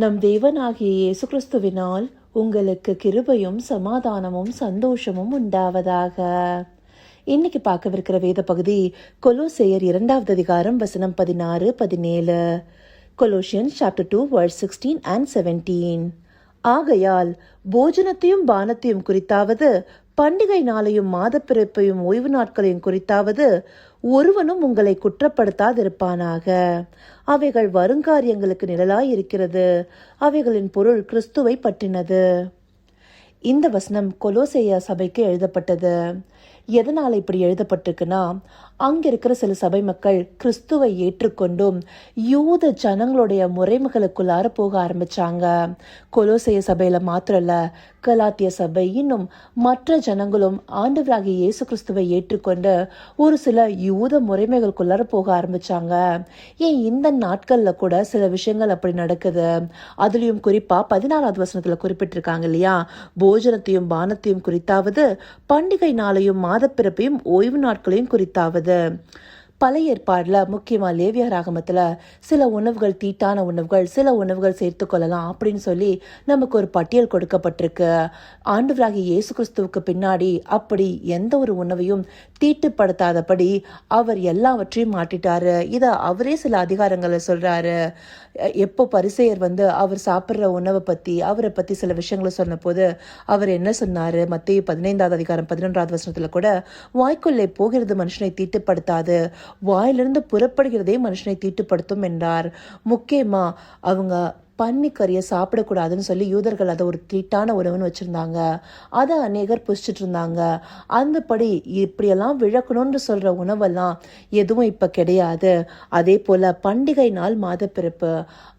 நம் தேவனாகிய இயேசு கிறிஸ்துவினால் உங்களுக்கு கிருபையும் சமாதானமும் சந்தோஷமும் உண்டாவதாக. இன்னைக்கு பார்க்கவிருக்கிற வேத பகுதி கொலோசேயர் இரண்டாவது அதிகாரம் வசனம் பதினாறு பதினேழு. Colossians chapter two word sixteen and seventeen ஆகையால் போஜனத்தையும் பானத்தையும் குறித்தாவது பண்டிகை நாளையும் மாதப்பிறப்பையும் ஓய்வு நாட்களையும் குறித்தாவது ஒருவனும் உங்களை குற்றப்படுத்தாதிருப்பானாக. அவைகள் வருங்காரியங்களுக்கு நிழலாய் இருக்கிறது அவைகளின் பொருள் கிறிஸ்துவை பற்றினது. இந்த வசனம் கொலோசேய சபைக்கு எழுதப்பட்டது. எதனால் இப்படி எழுதப்பட்டிருக்குன்னா அங்க இருக்கிற சில சபை மக்கள் கிறிஸ்துவை ஏற்றுக்கொண்டும் யூத ஜனங்களுடைய முறைமைகளுக்குள்ளார போக ஆரம்பிச்சாங்க. கொலோசைய சபையில் மாத்திரம் கலாத்திய சபை இன்னும் மற்ற ஜனங்களும் ஆண்டவராகிய இயேசு கிறிஸ்துவை ஏற்றுக்கொண்டு ஒரு சில யூத முறைமைகளுக்குள்ளார போக ஆரம்பிச்சாங்க. ஏன் இந்த நாட்கள்ல கூட சில விஷயங்கள் அப்படி நடக்குது? அதுலயும் குறிப்பா பதினாலாவது வசனத்தில் குறிப்பிட்டிருக்காங்க இல்லையா? போஜனத்தையும் பானத்தையும் குறித்தாவது பண்டிகை நாளையும் மாதப்பிறப்பையும் ஓய்வு நாட்களையும் குறித்தாவது. பழைய ஏற்பாடில் முக்கியமாக லேவிய ராகமத்தில் சில உணவுகள் தீட்டான உணவுகள் சில உணவுகள் சேர்த்து கொள்ளலாம் அப்படின்னு சொல்லி நமக்கு ஒரு பட்டியல் கொடுக்கப்பட்டிருக்கு. ஆண்டவராகிய இயேசு கிறிஸ்துவுக்கு பின்னாடி அப்படி எந்த ஒரு உணவையும் தீட்டுப்படுத்தாதபடி அவர் எல்லாவற்றையும் மாட்டிட்டாரு இதை அவரே சில அதிகாரங்களை சொல்கிறாரு எப்போ பரிசெயர் வந்து அவர் சாப்பிட்ற உணவை பற்றி அவரை பற்றி சில விஷயங்களை சொன்னபோது அவர் என்ன சொன்னார்? மத்திய பதினைந்தாவது அதிகாரம் பதினொன்றாவது வசனத்தில் கூட வாய்க்குள்ளே போகிறது மனுஷனை தீட்டுப்படுத்தாது. வாயிலிருந்து புறப்படுகிறதே மனுஷனை தீட்டுப்படுத்தும் என்றார். முக்கியமா அவங்க பன்னிக்கறியை சாப்பிடக்கூடாதுன்னு சொல்லி யூதர்கள் அதை ஒரு தீட்டான உணவுன்னு வச்சுருந்தாங்க. அதை அநேகர் புசிச்சுட்டு இருந்தாங்க அந்தபடி இப்படியெல்லாம் விழக்கணும்னு சொல்கிற உணவெல்லாம் எதுவும் இப்போ கிடையாது. அதே போல் பண்டிகை நாள் மாதப்பிறப்பு.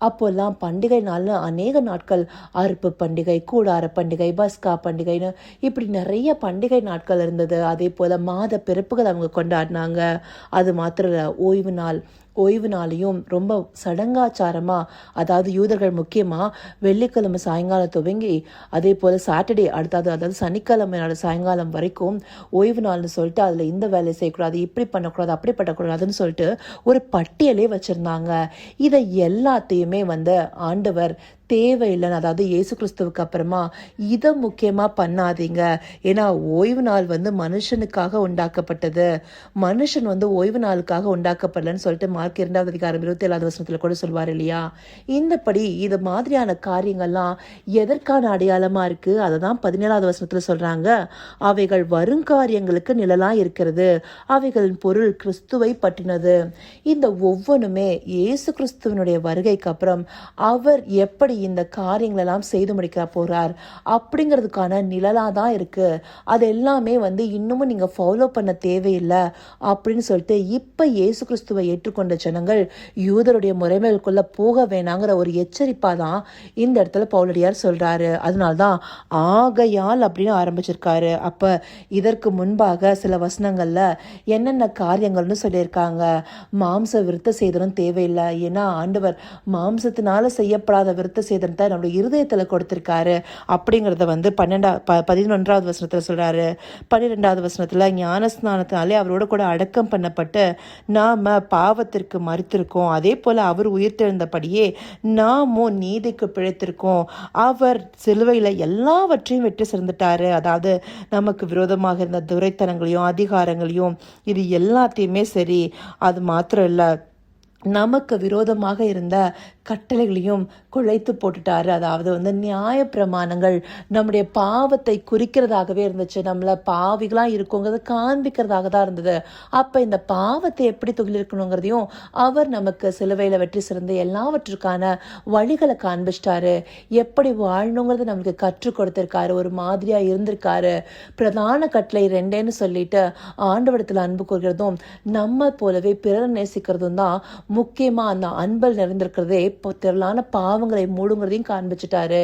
அப்போல்லாம் பண்டிகை நாள்னு அநேக நாட்கள் அறுப்பு பண்டிகை கூடார பண்டிகை பஸ்கா பண்டிகைன்னு இப்படி நிறைய பண்டிகை நாட்கள் இருந்தது. அதே போல் மாத பிறப்புகள் அவங்க கொண்டாடினாங்க. அது மாத்திர ஓய்வு நாள். ஓய்வு நாளையும் ரொம்ப சடங்காச்சாரமாக அதாவது யூதர்கள் முக்கியமாக வெள்ளிக்கிழமை சாயங்காலம் துவங்கி அதே போல் சாட்டர்டே அடுத்தது அதாவது சனிக்கிழமை நாள் சாயங்காலம் வரைக்கும் ஓய்வு நாள்னு சொல்லிட்டு அதில் இந்த வேலையை செய்யக்கூடாது இப்படி பண்ணக்கூடாது அப்படி பண்ணக்கூடாதுன்னு சொல்லிட்டு ஒரு பட்டியலே வச்சுருந்தாங்க. இதை எல்லாத்தையுமே வந்து ஆண்டவர் தேவையில்லைன்னு அதாவது இயேசு கிறிஸ்துவுக்கு அப்புறமா இதை முக்கியமாக பண்ணாதீங்க. ஏன்னா ஓய்வு நாள் வந்து மனுஷனுக்காக உண்டாக்கப்பட்டது. மனுஷன் வந்து ஓய்வு நாளுக்காக உண்டாக்கப்படலன்னு சொல்லிட்டு மார்க் இரண்டாவது அதிகாரம் இருபத்தி ஏழாவது வருஷத்தில் கூட சொல்வார் இல்லையா? இந்தபடி இது மாதிரியான காரியங்கள்லாம் எதற்கான அடையாளமாக இருக்குது அதை தான் பதினேழாவது வருஷத்தில் சொல்கிறாங்க அவைகள் வருங்காரியங்களுக்கு நிழலாக இருக்கிறது. அவைகளின் பொருள் கிறிஸ்துவை பற்றினது. இந்த ஒவ்வொன்றுமே இயேசு கிறிஸ்துவனுடைய வருகைக்கு அப்புறம் அவர் எப்படி இந்த காரியங்களெல்லாம் செய்து முடிக்க போகிறார் அப்படிங்கிறதுக்கான நிழலாக தான் இருக்குது அது எல்லாமே வந்து இன்னமும் நீங்கள் ஃபாலோ பண்ண தேவையில்லை அப்படின்னு சொல்லிட்டு இப்போ இயேசு கிறிஸ்துவை ஏற்றுக்கொண்ட ஜனங்கள் யூதருடைய முறைமைகளுக்குள்ளே போக வேணாங்கிற ஒரு எச்சரிப்பாக தான் இந்த இடத்துல பவுலடியார் சொல்கிறாரு அதனால்தான் ஆகையால் அப்படின்னு ஆரம்பிச்சிருக்காரு. அப்போ இதற்கு முன்பாக சில வசனங்களில் என்னென்ன காரியங்கள்னு சொல்லியிருக்காங்க. மாம்ச விருத்த செய்தலும் தேவையில்லை. ஏன்னா ஆண்டவர் மாம்சத்தினால செய்யப்படாத விருத்த சேதனத்தை நம்மளுடைய இருதயத்தில் கொடுத்துருக்காரு அப்படிங்கிறத வந்து பன்னெண்டா ப பதினொன்றாவது வசனத்தில் சொல்கிறாரு பன்னிரெண்டாவது வசனத்தில் ஞானஸ்நானத்தினாலே அவரோட கூட அடக்கம் பண்ணப்பட்டு நாம் பாவத்திற்கு மறுத்திருக்கோம். அதே போல் அவர் உயிர்த்தெழுந்தபடியே நாமும் நீதிக்கு பிழைத்திருக்கோம். அவர் சிலுவையில் எல்லாவற்றையும் வெற்றி சிறந்துட்டாரு அதாவது நமக்கு விரோதமாக இருந்த துரைத்தனங்களையும் அதிகாரங்களையும் இது எல்லாத்தையுமே சரி அது மாத்திரம் இல்லை. நமக்கு விரோதமாக இருந்த கட்டளைகளையும் குழைத்து போட்டுட்டாரு. அதாவது வந்து நியாய பிரமாணங்கள் நம்முடைய பாவத்தை குறிக்கிறதாகவே இருந்துச்சு. நம்மளை பாவிகளாக இருக்கோங்கிறத காண்பிக்கிறதாக தான் இருந்தது. அப்போ இந்த பாவத்தை எப்படி தொழிலிருக்கணுங்கிறதையும் அவர் நமக்கு சிலுவையில் வெற்றி சிறந்த எல்லாவற்றுக்கான வழிகளை காண்பிச்சிட்டாரு. எப்படி வாழணுங்கிறத நமக்கு கற்றுக் கொடுத்துருக்காரு. ஒரு மாதிரியாக இருந்திருக்காரு. பிரதான கட்டளை ரெண்டேன்னு சொல்லிட்டு ஆண்டவடத்தில் அன்பு கூறுகிறதும் நம்ம போலவே பிறர் நேசிக்கிறதும் தான் முக்கியமாக அந்த அன்பல் நிறைந்திருக்கிறதே இப்போ திரளான பாவங்களை மூடுங்கிறதையும் காண்பிச்சிட்டாரு.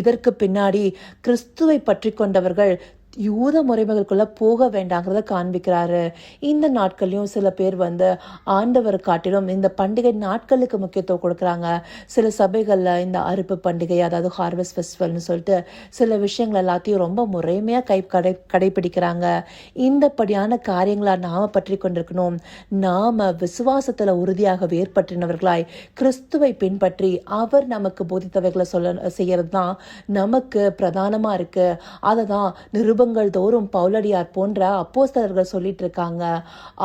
இதற்கு பின்னாடி கிறிஸ்துவை பற்றி கொண்டவர்கள் யூத முறைமைகளுக்குள்ள போக வேண்டாங்கிறத காண்பிக்கிறாரு. இந்த நாட்கள்லையும் சில பேர் வந்து ஆண்டவர் காட்டிலும் இந்த பண்டிகை நாட்களுக்கு முக்கியத்துவம் கொடுக்குறாங்க. சில சபைகளில் இந்த அறுப்பு பண்டிகை அதாவது ஹார்வெஸ்ட் ஃபெஸ்டிவல்னு சொல்லிட்டு சில விஷயங்கள் எல்லாத்தையும் ரொம்ப முறைமையாக கை கடை கடைபிடிக்கிறாங்க. இந்தப்படியான காரியங்களை நாம பற்றி கொண்டிருக்கணும். நாம விசுவாசத்தில் உறுதியாக வேறுபற்றினவர்களாய் கிறிஸ்துவை பின்பற்றி அவர் நமக்கு போதித்தவைகளை சொல்ல செய்யறது தான் நமக்கு பிரதானமாக இருக்கு. அதை தான் நிருப நிருபங்கள் தோறும் பவுலடியார் போன்ற அப்போஸ்தலர்கள் சொல்லிட்டு இருக்காங்க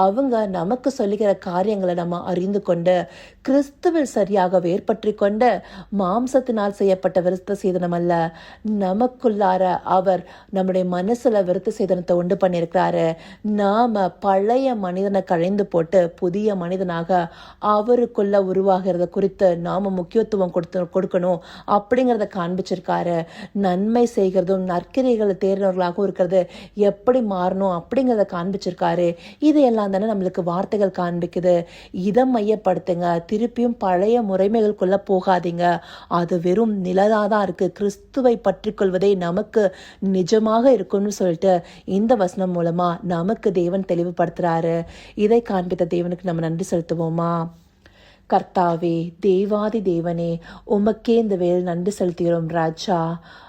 அவங்க நமக்கு சொல்லுகிற காரியங்களை நம்ம அறிந்து கொண்டு கிறிஸ்துவில் சரியாக வேற்பற்றி கொண்டு மாம்சத்தினால் செய்யப்பட்ட விருத்த சேதனம் அல்ல. நமக்குள்ளார அவர் நம்முடைய மனசுல விருத்த சேதனத்தை உண்டு பண்ணியிருக்கிறாரு. நாம பழைய மனிதனை கழைந்து போட்டு புதிய மனிதனாக அவருக்குள்ள உருவாகிறத குறித்து நாம முக்கியத்துவம் கொடுத்து கொடுக்கணும் அப்படிங்கிறத காண்பிச்சிருக்காரு. நன்மை செய்கிறதும் நற்கிரைகளை தேர்ந்தவர்களாகவும் கொடுக்கறது எப்படி மாறணும் அப்படிங்கிறத காண்பிச்சிருக்காரு. இதையெல்லாம் தானே நம்மளுக்கு வார்த்தைகள் காண்பிக்குது. இதை மையப்படுத்துங்க. திருப்பியும் பழைய முறைமைகளுக்குள்ளே போகாதீங்க. அது வெறும் நிழலாக தான் இருக்கு. கிறிஸ்துவை பற்றி கொள்வதே நமக்கு நிஜமாக இருக்கும்னு சொல்லிட்டு இந்த வசனம் மூலமாக நமக்கு தேவன் தெளிவுபடுத்துகிறாரு இதை காண்பித்த தேவனுக்கு நம்ம நன்றி செலுத்துவோமா? கர்த்தாவே தேவாதி தேவனே உமக்கே இந்த வேல் நன்றி செலுத்துகிறோம் ராஜா.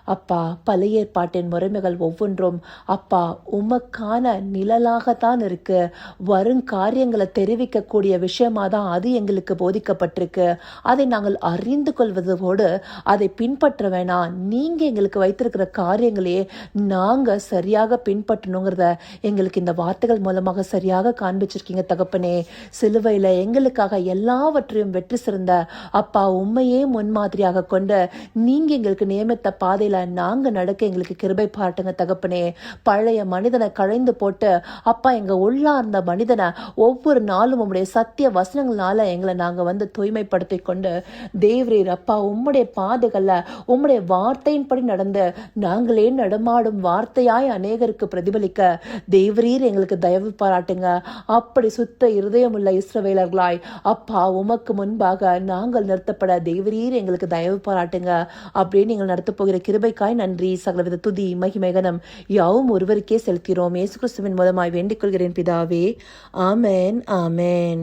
அப்பா பழைய ஏற்பாட்டின் முறைமைகள் ஒவ்வொன்றும் அப்பா உமக்கான நிழலாகத்தான் இருக்கு. வருங்காரியங்களை தெரிவிக்கக்கூடிய விஷயமா தான் அது எங்களுக்கு போதிக்கப்பட்டிருக்கு. அதை நாங்கள் அறிந்து கொள்வதோடு அதை பின்பற்ற வேணாம். நீங்கள் எங்களுக்கு வைத்திருக்கிற காரியங்களையே நாங்கள் சரியாக பின்பற்றணுங்கிறத எங்களுக்கு இந்த வார்த்தைகள் மூலமாக சரியாக காண்பிச்சிருக்கீங்க தகப்பனே. சிலுவையில் எங்களுக்காக எல்லாவற்றையும் வெற்றி சிறந்த அப்பா உண்மையே முன்மாதிரியாக கொண்டு நீங்கள் எங்களுக்கு நியமித்த பாதையில் நாங்க நடக்க எங்களுக்கு கிருபை பாட்டுங்க தகப்பனே. பழைய மனிதனை களைந்து போட்டு அப்பா எங்க உள்ளார்ந்த மனிதனை ஒவ்வொரு நாளும் உம்முடைய சத்திய வசனங்களால எங்களை நாங்க வந்து தூய்மைப்படுத்தி கொண்டு தேவரீர் அப்பா உம்முடைய பாதைகள்ல உம்முடைய வார்த்தையின்படி நடந்து நாங்களே நடமாடும் வார்த்தையாய் அநேகருக்கு பிரதிபலிக்க தேவரீர் எங்களுக்கு தயவு பாராட்டுங்க. அப்படி சுத்த இருதயமுள்ள இஸ்ரவேலர்களாய் அப்பா உமக்கு முன்பாக நாங்கள் நிறுத்தப்பட தேவரீர் எங்களுக்கு தயவு பாராட்டுங்க. அப்படின்னு நீங்கள் நடத்த போகிற கிருபைக்காய். நன்றி. சகலவித துதி மகிமேகனம் யாவும் ஒருவருக்கே செலுத்திறோம் இயேசு கிறிஸ்துவின் மூலமாய் வேண்டிக் கொள்கிறேன் பிதாவே. ஆமென் ஆமென்.